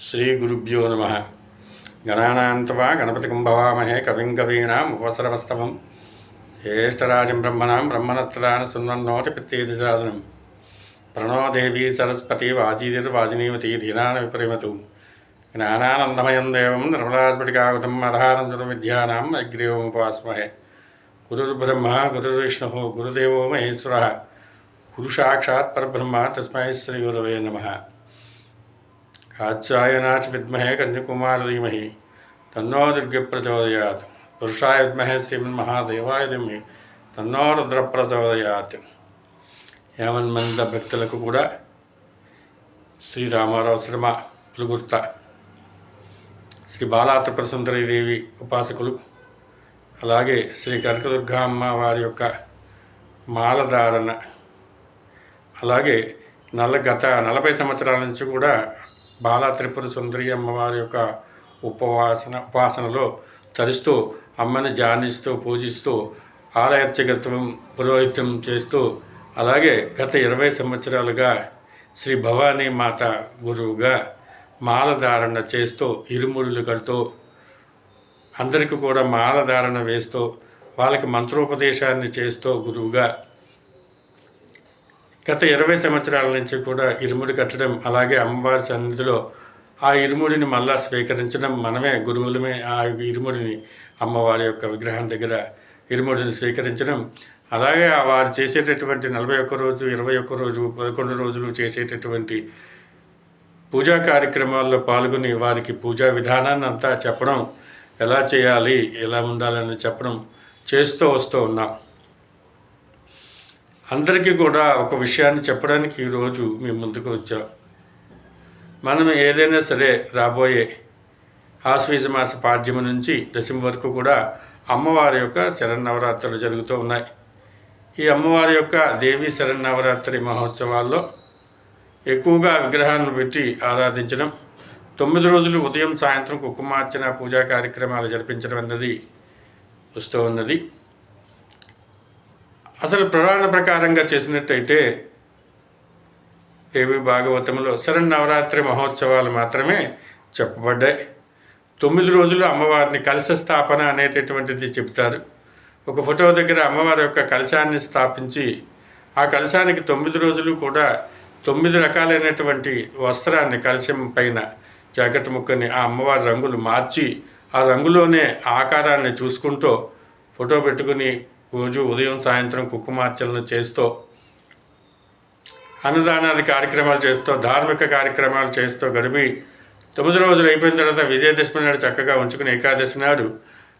శ్రీ గురుభ్యో నమ. గణానాంతవా గణపతి కుంభవామహే కవిం కవీణాం ఉపసరవస్తవం. జ్యేష్ఠరాజం బ్రహ్మణాం బ్రహ్మణత్రాన సున్వన్నోతి పిత్తేదిసాదనం ప్రణోదేవీ సరస్వతి వాజీదిర్వాజినీవతి ధీనాన విపరిమతు. జ్ఞానానందమయం దేవం నిర్మలాస్ఫటికాగతం అధారం విద్యానాం అగ్రీవముపాస్మహే గురుర్బ్రహ్మ గురుర్విష్ణు గురుదేవో మహేశ్వర. గురు సాక్షాత్ పరబ్రహ్మ తస్మై శ్రీ గురవే నమ. కాత్యాయనాచ విద్మహే కన్యకుమార ధీమహి తన్నో దుర్గ ప్రచోదయాత్ పురుషాయ విద్మహే శ్రీమన్మహాదేవాయ ధీమహి తన్నో రుద్ర ప్రచోదయాత్ యావన్మంద భక్తులకు కూడా శ్రీరామారావు శ్రమ పులుగుర్త। శ్రీ బాలా దేవి ఉపాసకులు అలాగే శ్రీ కనకదుర్గమ్మ వారి యొక్క మాలధారణ అలాగే నల్ల గత నలభై సంవత్సరాల నుంచి కూడా బాలా త్రిపుర సుందరి అమ్మవారి యొక్క ఉపవాసన ఉపాసనలో తరిస్తూ అమ్మని ధ్యానిస్తూ పూజిస్తూ ఆలయర్చగత్వం పురోహితం చేస్తూ అలాగే గత ఇరవై సంవత్సరాలుగా శ్రీ భవానీ మాత గురువుగా మాలధారణ చేస్తూ ఇరుముడులు కడుతూ అందరికీ కూడా మాలధారణ వేస్తూ వాళ్ళకి మంత్రోపదేశాన్ని చేస్తూ గురువుగా గత ఇరవై సంవత్సరాల నుంచి కూడా ఇరుముడి కట్టడం అలాగే అమ్మవారి సన్నిధిలో ఆ ఇరుముడిని మళ్ళా స్వీకరించడం మనమే గురువులమే ఆ ఇరుముడిని అమ్మవారి యొక్క విగ్రహం దగ్గర ఇరుముడిని స్వీకరించడం. అలాగే వారు చేసేటటువంటి నలభై ఒక్క రోజు ఇరవై ఒక్క రోజు పదకొండు రోజులు చేసేటటువంటి పూజా కార్యక్రమాల్లో పాల్గొని వారికి పూజా విధానాన్ని అంతా చెప్పడం ఎలా చేయాలి ఎలా ఉండాలని చెప్పడం చేస్తూ వస్తూ ఉన్నాం. అందరికీ కూడా ఒక విషయాన్ని చెప్పడానికి ఈరోజు మీ ముందుకు వచ్చాం. మనం ఏదైనా సరే రాబోయే ఆశ్వీజ మాస పాడ్యము నుంచి దశమి వరకు కూడా అమ్మవారి యొక్క శరన్నవరాత్రులు జరుగుతూ ఉన్నాయి. ఈ అమ్మవారి యొక్క దేవీ శరన్నవరాత్రి మహోత్సవాల్లో ఎక్కువగా విగ్రహాలను పెట్టి ఆరాధించడం తొమ్మిది రోజులు ఉదయం సాయంత్రం కుకుమార్చన పూజా కార్యక్రమాలు జరిపించడం అన్నది వస్తూ ఉన్నది. అసలు ప్రధాన ప్రకారంగా చేసినట్టయితే ఏవి భాగవతంలో శరన్నవరాత్రి మహోత్సవాలు మాత్రమే చెప్పబడ్డాయి. తొమ్మిది రోజులు అమ్మవారిని కలశ స్థాపన అనేటటువంటిది చెప్తారు ఒక ఫోటో దగ్గర అమ్మవారి యొక్క కలశాన్ని స్థాపించి ఆ కలశానికి తొమ్మిది రోజులు కూడా తొమ్మిది రకాలైనటువంటి వస్త్రాన్ని కలశం పైన జాకెట్ ముక్కని ఆ అమ్మవారి రంగులు మార్చి ఆ రంగులోనే ఆకారాన్ని చూసుకుంటూ ఫోటో పెట్టుకుని రోజు ఉదయం సాయంత్రం కుక్కుమార్చలను చేస్తూ అన్నదానాది కార్యక్రమాలు చేస్తూ ధార్మిక కార్యక్రమాలు చేస్తూ గడిపి తొమ్మిది రోజులు అయిపోయిన తర్వాత విజయదశమి నాడు చక్కగా ఉంచుకుని ఏకాదశి నాడు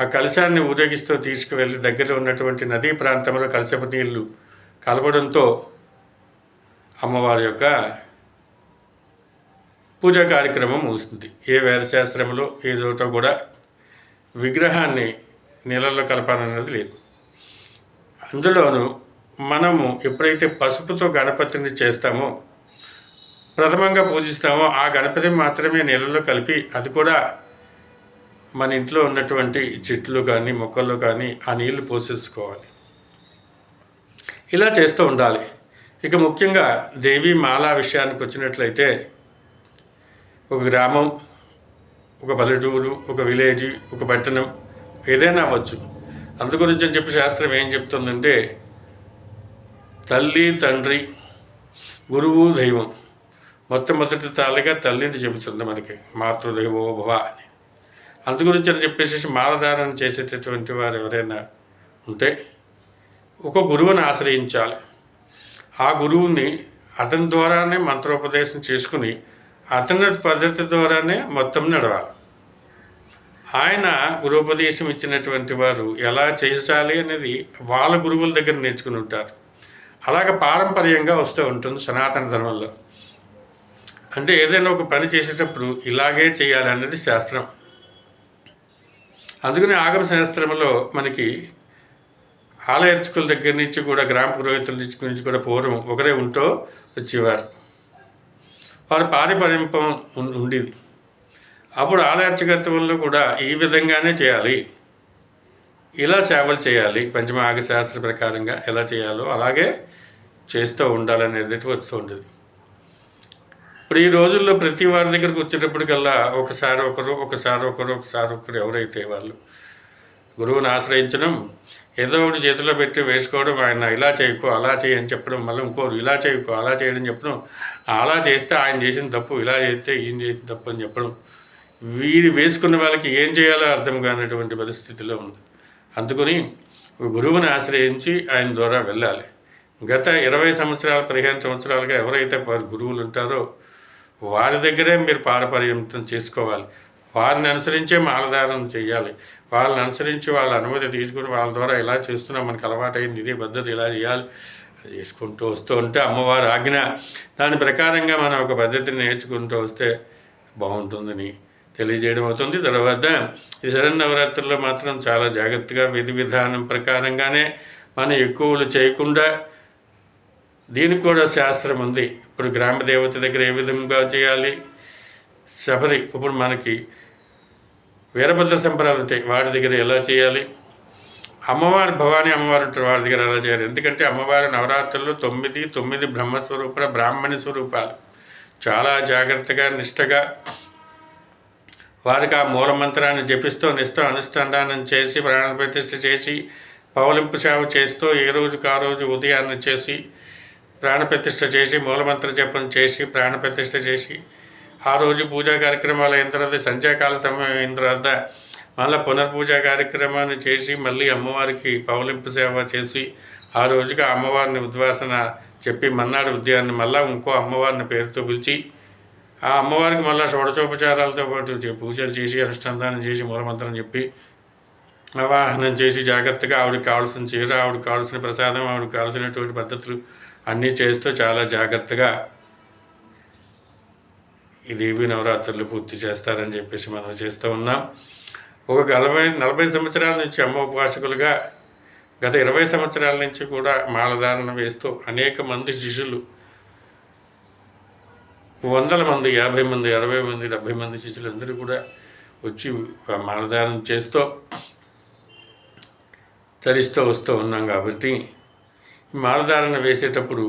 ఆ కలశాన్ని ఊరేగిస్తూ తీసుకువెళ్ళి దగ్గర ఉన్నటువంటి నదీ ప్రాంతంలో కలశపు నీళ్ళు కలపడంతో అమ్మవారి యొక్క పూజా కార్యక్రమం ముగుస్తుంది. ఏ వేదశాస్త్రంలో ఏదోటో కూడా విగ్రహాన్ని నీళ్ళల్లో కలపాలన్నది లేదు. అందులోనూ మనము ఎప్పుడైతే పసుపుతో గణపతిని చేస్తామో ప్రథమంగా పూజిస్తామో ఆ గణపతిని మాత్రమే నీళ్ళలో కలిపి అది కూడా మన ఇంట్లో ఉన్నటువంటి చెట్లు కానీ మొక్కల్లో కానీ ఆ నీళ్ళు పోసేసుకోవాలి. ఇలా చేస్తూ ఉండాలి. ఇక ముఖ్యంగా దేవి మాలా విషయానికి వచ్చినట్లయితే ఒక గ్రామం ఒక పల్లెటూరు ఒక విలేజ్ ఒక పట్టణం ఏదైనా అవ్వచ్చు. అందు గురించి అని చెప్పి శాస్త్రం ఏం చెప్తుందంటే తల్లి తండ్రి గురువు దైవం. మొట్టమొదటి తాళిగా తల్లిని చెబుతుంది మనకి మాతృదైవో భవ అని. అందు గురించి అని చెప్పేసి మాలధారణ చేసేటటువంటి వారు ఎవరైనా ఉంటే ఒక గురువుని ఆశ్రయించాలి. ఆ గురువుని అతని ద్వారానే మంత్రోపదేశం చేసుకుని అతని పద్ధతి ద్వారానే మొత్తం నడవాలి. ఆయన గురుపదేశం ఇచ్చినటువంటి వారు ఎలా చేయించాలి అనేది వాళ్ళ గురువుల దగ్గర నేర్చుకుని ఉంటారు. అలాగ పారంపర్యంగా వస్తూ ఉంటుంది సనాతన ధర్మంలో. అంటే ఏదైనా ఒక పని చేసేటప్పుడు ఇలాగే చేయాలి అనేది శాస్త్రం. అందుకని ఆగమ శాస్త్రంలో మనకి ఆలయర్చకుల దగ్గర నుంచి కూడా గ్రామ పురోహితుల నుంచి కూడా పూర్వం ఒకరే ఉంటూ వచ్చేవారు. వారి పారిపరింపం ఉండేది. అప్పుడు ఆలయార్చకత్వంలో కూడా ఈ విధంగానే చేయాలి. ఇలా సేవలు చేయాలి. పంచమాగ శాస్త్ర ప్రకారంగా ఎలా చేయాలో అలాగే చేస్తూ ఉండాలనేది వస్తూ ఉండేది. ఇప్పుడు ఈ రోజుల్లో ప్రతి వారి దగ్గరకు వచ్చేటప్పటికల్లా ఒకసారి ఒకరు ఒకసారి ఒకరు ఒకసారి ఒకరు ఎవరైతే వాళ్ళు గురువుని ఆశ్రయించడం ఏదో ఒకటి చేతిలో పెట్టి వేసుకోవడం ఆయన ఇలా చేయకు అలా చేయని చెప్పడం మళ్ళీ ఇంకోరు ఇలా చేయకు అలా చేయడం చెప్పడం అలా చేస్తే ఆయన చేసిన తప్పు ఇలా చేస్తే ఈయన చేసిన తప్పు అని చెప్పడం వీరు వేసుకున్న వాళ్ళకి ఏం చేయాలో అర్థం కానటువంటి పరిస్థితిలో ఉంది. అందుకని గురువుని ఆశ్రయించి ఆయన ద్వారా వెళ్ళాలి. గత ఇరవై సంవత్సరాలు పదిహేను సంవత్సరాలుగా ఎవరైతే వారి గురువులు ఉంటారో వారి దగ్గరే మీరు పారపర్యంతం చేసుకోవాలి. వారిని అనుసరించే మాలధారణ చేయాలి. వాళ్ళని అనుసరించి వాళ్ళ అనుమతి తీసుకుని వాళ్ళ ద్వారా ఇలా చేస్తున్నాం మనకు అలవాటైంది ఇదే పద్ధతి ఇలా చేయాలి. అది చేసుకుంటూ వస్తూ ఉంటే అమ్మవారి ఆజ్ఞ దాని ప్రకారంగా మనం ఒక పద్ధతిని నేర్చుకుంటూ వస్తే బాగుంటుందని తెలియజేయడం అవుతుంది. తర్వాత ఈ శరన్నవరాత్రుల్లో మాత్రం చాలా జాగ్రత్తగా విధి విధానం ప్రకారంగానే మనం ఎక్కువలు చేయకుండా దీనికి కూడా శాస్త్రం ఉంది. ఇప్పుడు గ్రామ దేవత దగ్గర ఏ విధంగా చేయాలి? శబరి ఇప్పుడు మనకి వీరభద్ర సంబరాలు ఉంటాయి. వాడి దగ్గర ఎలా చేయాలి? అమ్మవారు భవానీ అమ్మవారు ఉంటారు. వారి దగ్గర ఎలా చేయాలి? ఎందుకంటే అమ్మవారి నవరాత్రుల్లో తొమ్మిది తొమ్మిది బ్రహ్మస్వరూప బ్రాహ్మణి స్వరూపాలు. చాలా జాగ్రత్తగా నిష్టగా వారికి ఆ మూలమంత్రాన్ని జపిస్తూ నిష్ట అనుష్ఠానం చేసి ప్రాణ ప్రతిష్ఠ చేసి పవలింపు సేవ చేస్తూ ఏ రోజుకు ఆ రోజు ఉదయాన్నే చేసి ప్రాణప్రతిష్ఠ చేసి మూలమంత్ర జపం చేసి ప్రాణప్రతిష్ఠ చేసి ఆ రోజు పూజా కార్యక్రమాలు అయిన తర్వాత సంధ్యాకాల సమయం అయిన తర్వాత మళ్ళీ పునర్పూజా కార్యక్రమాన్ని చేసి మళ్ళీ అమ్మవారికి పవలింపు సేవ చేసి ఆ రోజుకి అమ్మవారిని ఉద్వాసన చెప్పి మన్నాడు ఉద్యాన్ని మళ్ళీ ఇంకో అమ్మవారిని పేరుతో పిలిచి ఆ అమ్మవారికి మళ్ళీ షోడశోపచారాలతో పాటు పూజలు చేసి అనుష్ఠానం చేసి మూలమంత్రం చెప్పి అవాహనం చేసి జాగ్రత్తగా ఆవిడకి కావాల్సిన చీర ఆవిడకి కావాల్సిన ప్రసాదం ఆవిడకి కావాల్సినటువంటి పద్ధతులు అన్నీ చేస్తూ చాలా జాగ్రత్తగా ఈ దేవి నవరాత్రులు పూర్తి చేస్తారని చెప్పేసి మనం చేస్తూ ఉన్నాం. ఒక నలభై నలభై సంవత్సరాల నుంచి అమ్మ ఉపాసకులుగా గత ఇరవై సంవత్సరాల నుంచి కూడా మాలధారణ వేస్తూ అనేక మంది శిష్యులు వందల మంది యాభై మంది అరవై మంది డెబ్భై మంది శిష్యులందరూ కూడా వచ్చి ఆ మాలధారణ చేస్తూ ధరిస్తూ వస్తూ ఉన్నాం కాబట్టి మాలధారణ వేసేటప్పుడు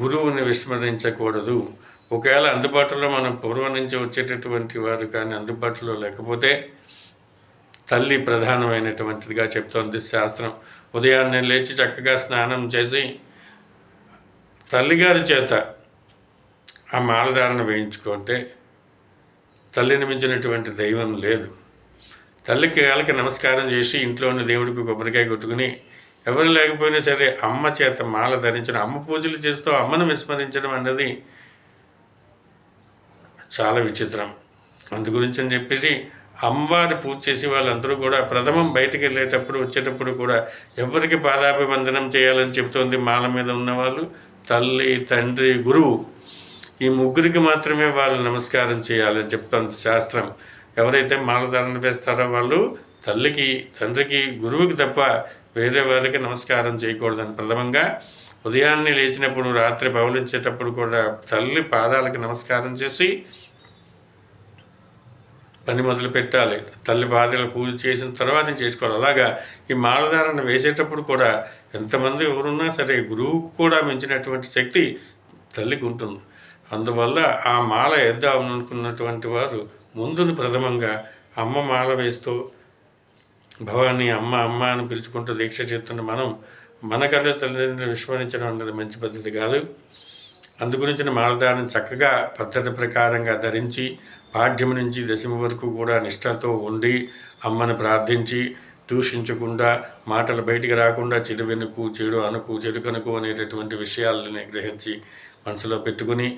గురువుని విస్మరించకూడదు. ఒకవేళ అందుబాటులో మనం పూర్వం నుంచి వచ్చేటటువంటి వారు కానీ అందుబాటులో లేకపోతే తల్లి ప్రధానమైనటువంటిదిగా చెప్తోంది శాస్త్రం. ఉదయాన్నే లేచి చక్కగా స్నానం చేసి తల్లిగారి చేత ఆ మాలధారణ వేయించుకుంటే తల్లిని మించినటువంటి దైవం లేదు. తల్లికి వాళ్ళకి నమస్కారం చేసి ఇంట్లోని దేవుడికి కొబ్బరికాయ కొట్టుకుని ఎవరు లేకపోయినా సరే అమ్మ చేత మాల ధరించడం అమ్మ పూజలు చేస్తూ అమ్మను విస్మరించడం అన్నది చాలా విచిత్రం. అందు గురించి అని చెప్పేసి అమ్మవారి పూజ చేసి వాళ్ళందరూ కూడా ప్రథమం బయటికి వెళ్ళేటప్పుడు వచ్చేటప్పుడు కూడా ఎవరికి పాదాభివందనం చేయాలని చెబుతోంది మాల మీద ఉన్నవాళ్ళు? తల్లి తండ్రి గురువు. ఈ ముగ్గురికి మాత్రమే వాళ్ళు నమస్కారం చేయాలని చెప్తోంది శాస్త్రం. ఎవరైతే మాలధారణ వేస్తారో వాళ్ళు తల్లికి తండ్రికి గురువుకి తప్ప వేరే వారికి నమస్కారం చేయకూడదని ప్రథమంగా ఉదయాన్నే లేచినప్పుడు రాత్రి పవలించేటప్పుడు కూడా తల్లి పాదాలకు నమస్కారం చేసి పని మొదలు పెట్టాలి. తల్లి బాధలు పూజ చేసిన తర్వాత చేసుకోవాలి? అలాగా ఈ మాలధారణ వేసేటప్పుడు కూడా ఎంతమంది ఎవరున్నా సరే గురువుకు కూడా మించినటువంటి శక్తి తల్లికి ఉంటుంది. అందువల్ల ఆ మాల వేద్దామనుకున్నటువంటి వారు ముందును ప్రథమంగా అమ్మ మాల వేస్తూ భవాని అమ్మ అమ్మ అని పిలుచుకుంటూ దీక్ష చేస్తున్న మనం మనకంటే తల్లిదండ్రులను విస్మరించడం అన్నది మంచి పద్ధతి కాదు. అందుగురించిన మాలధారణ చక్కగా పద్ధతి ప్రకారంగా ధరించి పాఠ్యం నుంచి దశమ వరకు కూడా నిష్ఠతో ఉండి అమ్మని ప్రార్థించి దూషించకుండా మాటలు బయటికి రాకుండా చెడు వెనుకు చెడు అనుకు చెడు కనుకు అనేటటువంటి విషయాలని గ్రహించి మనసులో పెట్టుకుని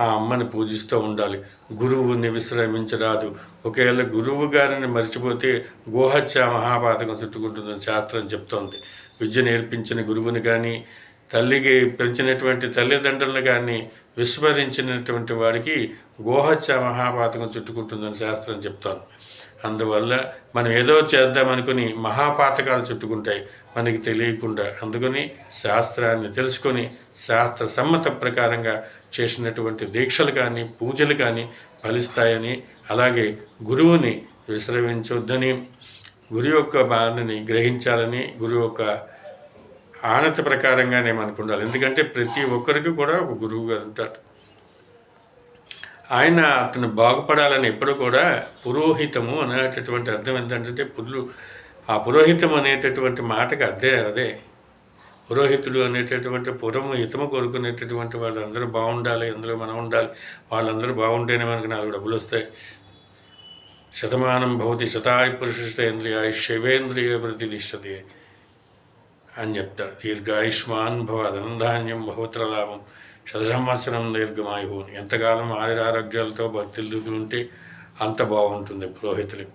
ఆ అమ్మని పూజిస్తూ ఉండాలి. గురువుని విశ్రమించరాదు. ఒకవేళ గురువు గారిని మర్చిపోతే గోహత్య మహాపాతకం చుట్టుకుంటుందని శాస్త్రం చెప్తోంది. విద్య నేర్పించిన గురువుని కానీ తల్లికి పెంచినటువంటి తల్లిదండ్రులను కానీ విస్మరించినటువంటి వాడికి గోహత్య మహాపాతకం చుట్టుకుంటుందని శాస్త్రం చెప్తోంది. అందువల్ల మనం ఏదో చేద్దామనుకుని మహాపాతకాలు చుట్టుకుంటాయి. మనకి తెలియకుండా. అందుకని శాస్త్రాన్ని తెలుసుకొని శాస్త్ర సమ్మత ప్రకారంగా చేసినటువంటి దీక్షలు కానీ పూజలు కానీ ఫలిస్తాయని అలాగే గురువుని విశ్రమించొద్దని గురు యొక్క బాధని గ్రహించాలని గురువు యొక్క ఆనత ప్రకారంగానే మనకు ఉండాలి ఎందుకంటే ప్రతి ఒక్కరికి కూడా ఒక గురువు గారు ఉంటాడు ఆయన అతను బాగుపడాలని ఎప్పుడు కూడా పురోహితము అనేటటువంటి అర్థం ఏంటంటే పుర్లు ఆ పురోహితం అనేటటువంటి మాటకి అదే అదే. పురోహితుడు అనేటటువంటి పురము హితము కోరుకునేటటువంటి వాళ్ళందరూ బాగుండాలి అందులో మనం ఉండాలి. వాళ్ళందరూ బాగుంటేనే మనకు నాలుగు డబ్బులు వస్తాయి. శతమానం భవతి శతాయు పురుషేంద్రియ శివేంద్రియ ప్రతిదిష్టది అని చెప్తారు. దీర్ఘాయుష్మాన్ భవ ధనధాన్యం భవత్రలాభం. శత సంవత్సరం దీర్ఘమాయు ఎంతకాలం ఆయురారోగ్యాలతో భక్తులు ఉంటే అంత బాగుంటుంది పురోహితులకు.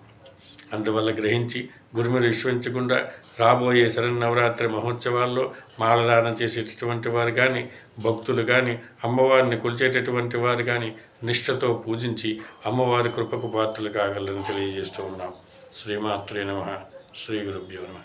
అందువల్ల గ్రహించి గురుములు విశ్వించకుండా రాబోయే శరన్నవరాత్రి మహోత్సవాల్లో మాలదానం చేసేటటువంటి వారు కానీ భక్తులు కానీ అమ్మవారిని కొలిచేటటువంటి వారు కానీ నిష్ఠతో పూజించి అమ్మవారి కృపకు పాత్రలు కాగలని తెలియజేస్తూ ఉన్నాం. శ్రీమాత్రే నమ. శ్రీ గురుభ్యో నమ.